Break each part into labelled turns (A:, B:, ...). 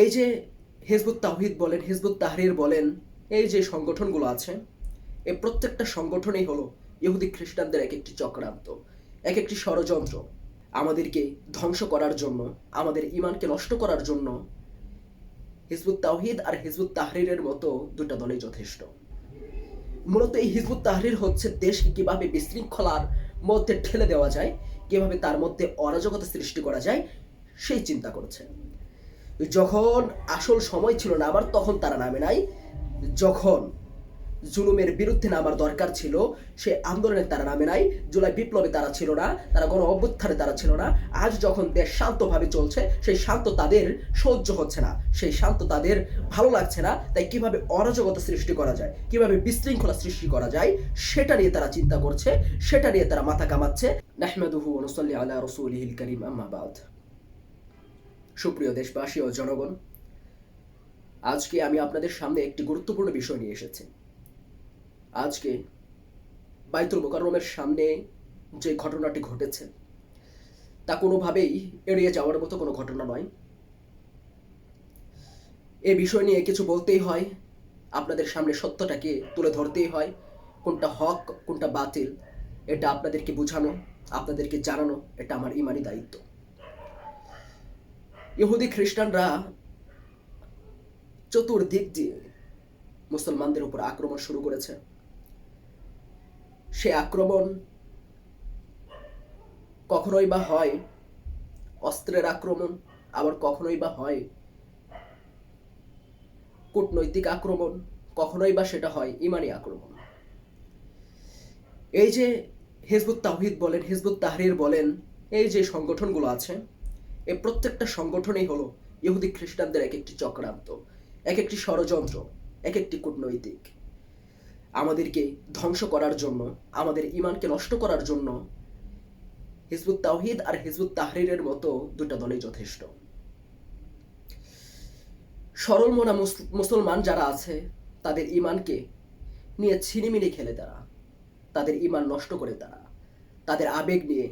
A: এই যে হিজবুত তাহিদ বলেন, হিজবুত তাহরির বলেন, এই যে সংগঠনগুলো আছে, এই প্রত্যেকটা সংগঠনই হলো ইহুদি খ্রিস্টানদের এক একটি চক্রান্ত এক একটি ষড়যন্ত্র। আমাদেরকে ধ্বংস করার জন্য, আমাদের ইমানকে নষ্ট করার জন্য হিজবুত তাওহিদ আর হিজবুত তাহরিরের মতো দুটা দলই যথেষ্ট। মূলত এই হিজবুত তাহরির হচ্ছে দেশকে কীভাবে বিশৃঙ্খলার মধ্যে ঠেলে দেওয়া যায়, কীভাবে তার মধ্যে অরাজকতা সৃষ্টি করা যায়, সেই চিন্তা করছে। যখন আসল সময় ছিল না, আবার তখন তারা নামে নাই। যখন জুলুমের বিরুদ্ধে নামার দরকার ছিল, সে আন্দোলনে তারা নামে নাই। জুলাই বিপ্লবে তারা ছিল না, তারা গণ অভ্যুত্থানে তারা ছিল না। আজ যখন দেশ শান্তভাবে চলছে, সেই শান্ত তাদের সহ্য হচ্ছে না। সেই শান্ত তাদের ভালো লাগছে না, তাই কীভাবে অরাজকতা সৃষ্টি করা যায়, কীভাবে বিশৃঙ্খলা সৃষ্টি করা যায়, সেটা নিয়ে তারা চিন্তা করছে, সেটা নিয়ে তারা মাথা কামাচ্ছে নাহমাদুহু আলা রসুলিহিল করিম আম্মাবাদ সুপ্রিয় দেশবাসী ও জনগণ, আজকে আমি আপনাদের সামনে একটি গুরুত্বপূর্ণ বিষয় নিয়ে এসেছি। আজকে বাইতুল মোকাররমের সামনে যে ঘটনাটি ঘটেছে, তা কোনোভাবেই এড়িয়ে যাওয়ার মতো কোনো ঘটনা নয়। এ বিষয় নিয়ে কিছু বলতেই হয়, আপনাদের সামনে সত্যটাকে তুলে ধরতেই হয়, কোনটা হক, কোনটা বাতিল, এটা আপনাদেরকে বোঝানো, আপনাদেরকে জানানো, এটা আমার ইমানি দায়িত্ব। ইহুদি খ্রিস্টানরা চতুর্দিক দিয়ে মুসলমানদের উপর আক্রমণ শুরু করেছে। সে আক্রমণ কখনোই বা হয় অস্ত্রের আক্রমণ, আবার কখনোই বা হয় কূটনৈতিক আক্রমণ, কখনোই বা সেটা হয় ইমানি আক্রমণ। এই যে হিজবুত তাহিদ বলেন, হিজবুত তাহরির বলেন, এই যে সংগঠনগুলো আছে এই প্রত্যেকটা সংগঠনই হলো ইহুদি খ্রিস্টানদের এক একটি চক্রান্ত এক একটি ষড়যন্ত্র এক একটি কূটনৈতিক। আমাদেরকে ধ্বংস করার জন্য, আমাদের ইমানকে নষ্ট করার জন্য হিজবুত তাওহিদ আর হিজবুত তাহরিরের মতো দুটা দলই যথেষ্ট। সরল মনা মুসলমান যারা আছে, তাদের ইমানকে নিয়ে ছিনিমিনি খেলে তারা। তাদের ইমান নষ্ট করে তারা। তাদের আবেগ নিয়ে,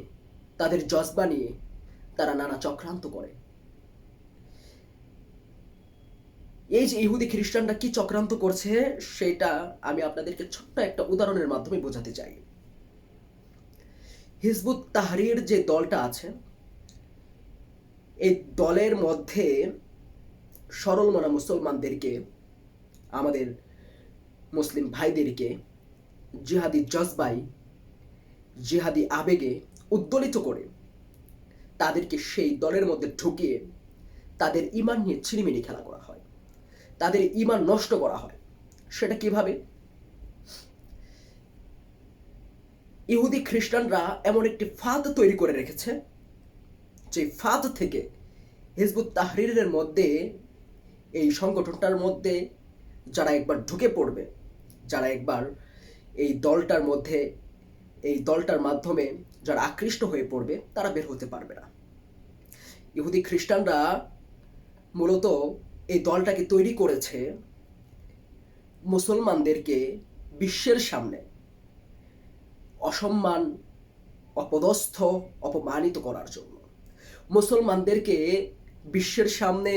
A: তাদের জজবা নিয়ে তারা নানা চক্রান্ত করে। এই যে ইহুদি খ্রিস্টানরা কি চক্রান্ত করছে, সেটা আমি আপনাদেরকে ছোট্ট একটা উদাহরণের মাধ্যমে বোঝাতে চাই। হিজবুত তাহরির যে দলটা আছে, এই দলের মধ্যে সরল মনা মুসলমানদেরকে, আমাদের মুসলিম ভাইদেরকে, জিহাদি জজবাই, জিহাদি আবেগে উদ্দোলিত করে তাদেরকে সেই দলের মধ্যে ঢুকিয়ে তাদের ইমান নিয়ে ছিনিমিনি খেলা করা হয়। তাদের ইমান নষ্ট করা হয়। সেটা কীভাবে? ইহুদি খ্রিস্টানরা এমন একটি ফাঁদ তৈরি করে রেখেছে, যে ফাঁদ থেকে হিজবুত তাহরিরের মধ্যে, এই সংগঠনটার মধ্যে যারা একবার ঢুকে পড়বে, যারা একবার এই দলটার মধ্যে, এই দলটার মাধ্যমে যারা আকৃষ্ট হয়ে পড়বে, তারা বের হতে পারবে না। ইহুদি খ্রিস্টানরা মূলত এই দলটাকে তৈরি করেছে মুসলমানদেরকে বিশ্বের সামনে অসম্মান, অপদস্থ, অপমানিত করার জন্য। মুসলমানদেরকে বিশ্বের সামনে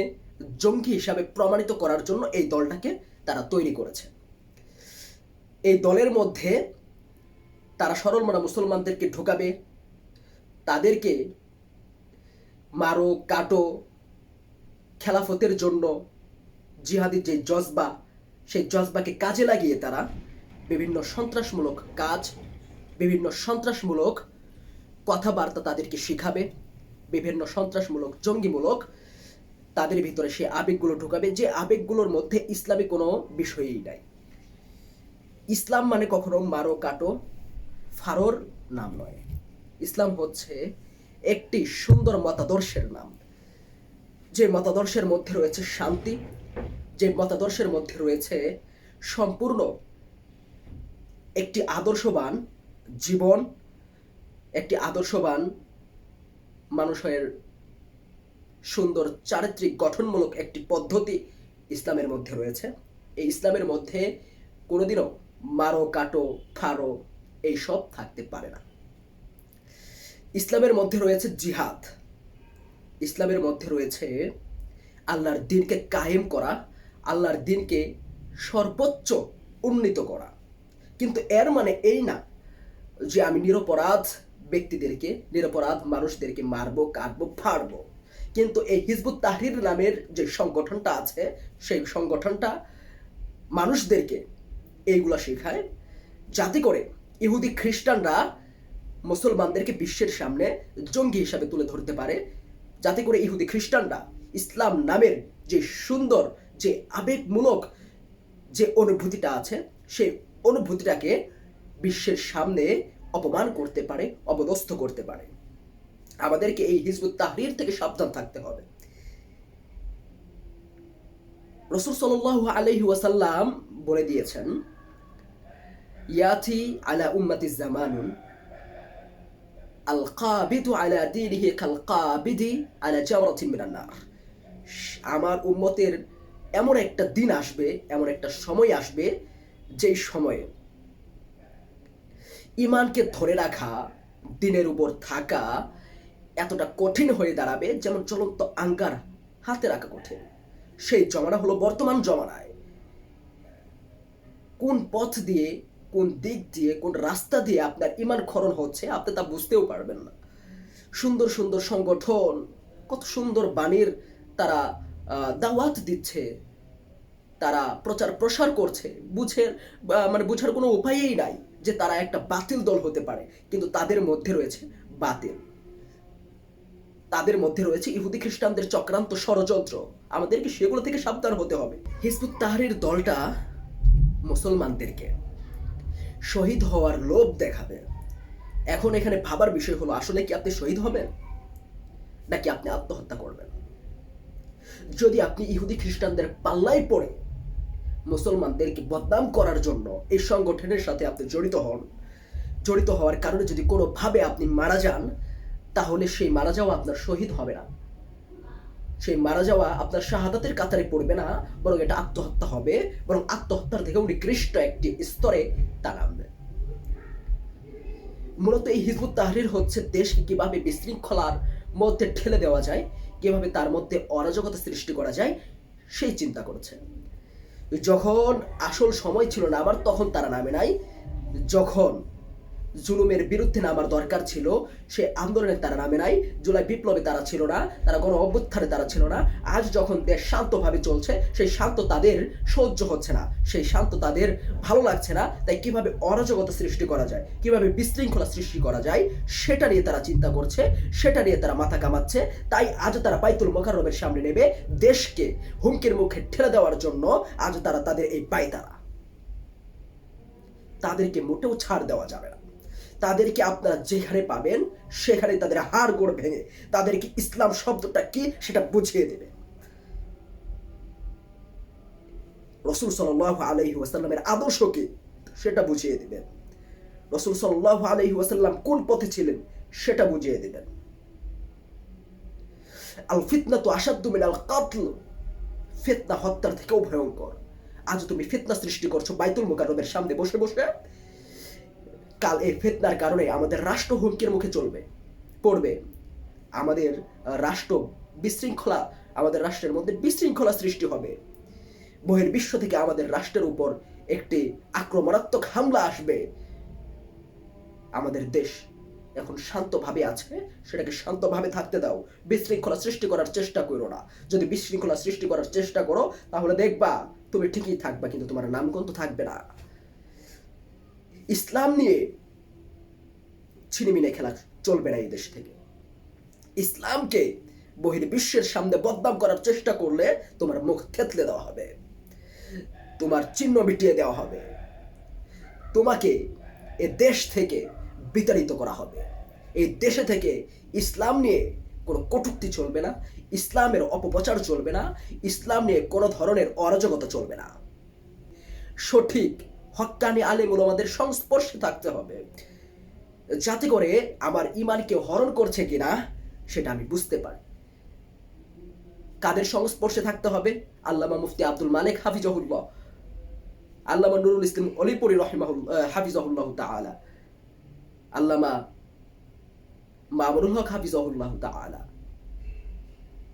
A: জঙ্গি হিসাবে প্রমাণিত করার জন্য এই দলটাকে তারা তৈরি করেছে। এই দলের মধ্যে তারা সরল মনা মুসলমানদেরকে ঢোকাবে, তাদেরকে মারো, কাটো খেলাফতের জন্য জিহাদির যে জজবা, সেই জজবাকে কাজে লাগিয়ে তারা বিভিন্ন সন্ত্রাসমূলক কাজ, বিভিন্ন সন্ত্রাসমূলক কথাবার্তা তাদেরকে শিখাবে, বিভিন্ন সন্ত্রাসমূলক জঙ্গিমূলক তাদের ভিতরে সে আবেগগুলো ঢুকাবে, যে আবেগগুলোর মধ্যে ইসলামী কোনো বিষয়ই নাই। ইসলাম মানে কখনো মারো, কাটো ফারোর নাম নয়। ইসলাম হচ্ছে একটি সুন্দর মতাদর্শের নাম। যে মতাদর্শের মধ্যে রয়েছে শান্তি, যে মতাদর্শের মধ্যে রয়েছে সম্পূর্ণ একটি আদর্শবান জীবন, একটি আদর্শবান মানুষের সুন্দর চারিত্রিক গঠনমূলক একটি পদ্ধতি ইসলামের মধ্যে রয়েছে। এই ইসলামের মধ্যে কোনোদিনও মারো, কাটো ফারো এইসব থাকতে পারে না। ইসলামের মধ্যে রয়েছে জিহাদ। ইসলামের মধ্যে রয়েছে আল্লাহর দিনকে কায়েম করা, আল্লাহর দিনকে সর্বোচ্চ উন্নীত করা। কিন্তু এর মানে এই না যে আমি নিরপরাধ ব্যক্তিদেরকে, নিরপরাধ মানুষদেরকে মারবো, কাটবো, ফাড়বো। কিন্তু এই হিজবুত তাহরির নামের যে সংগঠনটা আছে, সেই সংগঠনটা মানুষদেরকে এইগুলা শেখায়। যাতে করে ইহুদি খ্রিস্টানরা মুসলমানদেরকে বিশ্বের সামনে জঙ্গি হিসাবে তুলে ধরতে পারে। যাতে করে ইহুদি খ্রিস্টানরা ইসলাম নামের যে সুন্দর, যে আবেগমূলক যে অনুভূতিটা আছে, সেই অনুভূতিটাকে বিশ্বের সামনে অপমান করতে পারে অবদস্থ করতে পারে। আমাদেরকে এই হিজবুত তাহরির থেকে সাবধান থাকতে হবে। রসুল সাল আলহি ওয়াসাল্লাম বলে দিয়েছেন ইয়াতি আলা উম্মতি জামানুন আল কাবিদু আলা দিনিহি কাল কাবিদি আলা জাওরাতিন আমার উম্মতের এমন একটা দিন আসবে, এমন একটা সময় আসবে, যেই সময়ে ইমানকে ধরে রাখা, দিনের উপর থাকা এতটা কঠিন হয়ে দাঁড়াবে যেমন চলন্ত আঙ্গার হাতে রাখা কঠিন। সেই জমানা হলো বর্তমান জমানায়। কোন পথ দিয়ে কোন দিক দিয়ে, কোন রাস্তা দিয়ে আপনার ইমান খরণ হচ্ছে, আপনি তা বুঝতেও পারবেন না। সুন্দর সুন্দর সংগঠন, কত সুন্দর বাণীর তারা দাওয়াত দিচ্ছে, তারা প্রচার প্রসার করছে বুঝের মানে বুঝার কোনো উপায়ই নাই যে তারা একটা বাতিল দল হতে পারে, কিন্তু তাদের মধ্যে রয়েছে বাতিল। তাদের মধ্যে রয়েছে ইহুদি খ্রিস্টানদের চক্রান্ত ষড়যন্ত্র। আমাদেরকে সেগুলো থেকে সাবধান হতে হবে। হিজবুত তাহরির দলটা মুসলমানদেরকে শহীদ হওয়ার লোভ দেখাবে। এখন এখানে ভাবার বিষয় হলো, আসলে কি আপনি শহীদ হবেন? নাকি আপনি আত্মহত্যা করবেন? যদি আপনি ইহুদি খ্রিস্টানদের পাল্লাই পড়ে মুসলমানদেরকে বদনাম করার জন্য এই সংগঠনের সাথে আপনি জড়িত হন, জড়িত হওয়ার কারণে যদি কোনোভাবে আপনি মারা যান, তাহলে সেই মারা যাওয়া আপনার শহীদ হবে না। সেই মারা যাওয়া আপনার শাহাদাতের কাতারে পড়বে না, বরং এটা আত্মহত্যা হবে, বরং আত্মহত্যার থেকেও নিকৃষ্ট একটি স্তরে তা মূলত এই হিজবুত তাহরির হচ্ছে দেশকে কীভাবে বিশৃঙ্খলার মধ্যে ঠেলে দেওয়া যায়, কীভাবে তার মধ্যে অরাজকতা সৃষ্টি করা যায়, সেই চিন্তা করছে। যখন আসল সময় ছিল না, আবার তখন তারা নামে নাই, যখন জুলুমের বিরুদ্ধে নামার দরকার ছিল। সে আন্দোলনে তারা নামে নাই, জুলাই বিপ্লবে তারা ছিল না, তারা গণ অভ্যুত্থানে তারা ছিল না। আজ যখন দেশ শান্তভাবে চলছে, সেই শান্ত তাদের সহ্য হচ্ছে না। সেই শান্ত তাদের ভালো লাগছে না, তাই কীভাবে অরাজকতা সৃষ্টি করা যায়, কীভাবে বিশৃঙ্খলা সৃষ্টি করা যায়, সেটা নিয়ে তারা চিন্তা করছে, সেটা নিয়ে তারা মাথা কামাচ্ছে তাই আজ তারা বাইতুল মোকাররমের সামনে নেবে দেশকে হুমকির মুখে ঠেলে দেওয়ার জন্য আজ তারা তাদের এই পায়তারা। তাদেরকে মোটেও ছাড় দেওয়া যাবে না। তাদেরকে আপনারা যেখানে পাবেন সেখানে তাদের হাড় গোড় ভেঙে তাদেরকে ইসলাম শব্দটা কি সেটা বুঝিয়ে দেবে। রসুল সাল্লাহ আলহি ওয়াসাল্লামের আদর্শ কি সেটা বুঝিয়ে দিবেন। রসুল সাল্লাহ আলহি ওয়াসাল্লাম কোন পথে ছিলেন সেটা বুঝিয়ে দিবেন। আল ফিতনা তো আসাদ্দু আল কাতল, ফিতনা হত্যার থেকেও ভয়ঙ্কর। আজ তুমি ফিতনা সৃষ্টি করছ বাইতুল মুকাররমের সামনে বসে বসে। কাল এই ফেতনার কারণে আমাদের রাষ্ট্র হুমকির মুখে চলবে, পড়বে। আমাদের রাষ্ট্র বিশৃঙ্খলা, আমাদের রাষ্ট্রের মধ্যে বিশৃঙ্খলা সৃষ্টি হবে। বহির বিশ্ব থেকে আমাদের রাষ্ট্রের উপর একটি আক্রমণাত্মক হামলা আসবে। আমাদের দেশ এখন শান্তভাবে আছে, সেটাকে শান্তভাবে থাকতে দাও। বিশৃঙ্খলা সৃষ্টি করার চেষ্টা করো না। যদি বিশৃঙ্খলা সৃষ্টি করার চেষ্টা করো, তাহলে দেখবা তুমি ঠিকই থাকবা, কিন্তু তোমার নামগন্ধ থাকবে না। ইসলাম নিয়ে ছিনিমিনে খেলা চলবে না এই দেশ থেকে। ইসলামকে বহির বিশ্বের সামনে বদনাম করার চেষ্টা করলে তোমার মুখ থেতলে দেওয়া হবে, তোমার চিহ্ন মিটিয়ে দেওয়া হবে, তোমাকে এ দেশ থেকে বিতাড়িত করা হবে। এই দেশে থেকে ইসলাম নিয়ে কোনো কটুক্তি চলবে না, ইসলামের অপপ্রচার চলবে না, ইসলাম নিয়ে কোনো ধরনের অরাজকতা চলবে না। সঠিক হক্কানি আলেম আমাদের সংস্পর্শে থাকতে হবে। যাতে করে আমার ইমানকে হরণ করছে কিনা, সেটা আমি বুঝতে পারি। কাদের সংস্পর্শে থাকতে হবে? আল্লামা মুফতি আব্দুল মালিক হাফিজহুল্লাহ। আল্লামা নুরুল ইসলাম অলিপুরি রহিমাহুল হাফিজহুল্লাহ তাআলা। আল্লামা মামুনুল হক হাফিজহুল্লাহ তাআলা।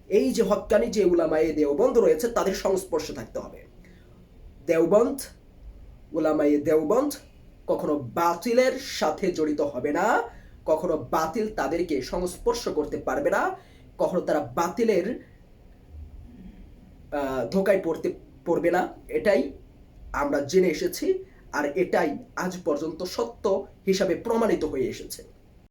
A: এই যে হক্কানি যে উলামায়ে দেওবন্দ রয়েছে, তাদের সংস্পর্শে থাকতে হবে। দেওবন্দ উলামায়ে দেওবন্দ কখনো বাতিলের সাথে জড়িত হবে না, কখনো বাতিল তাদেরকে সংস্পর্শ করতে পারবে না, কখনো তারা বাতিলের ধোকায় পড়তে, পড়বে না। এটাই আমরা জেনে এসেছি আর এটাই আজ পর্যন্ত সত্য হিসাবে প্রমাণিত হয়ে এসেছে।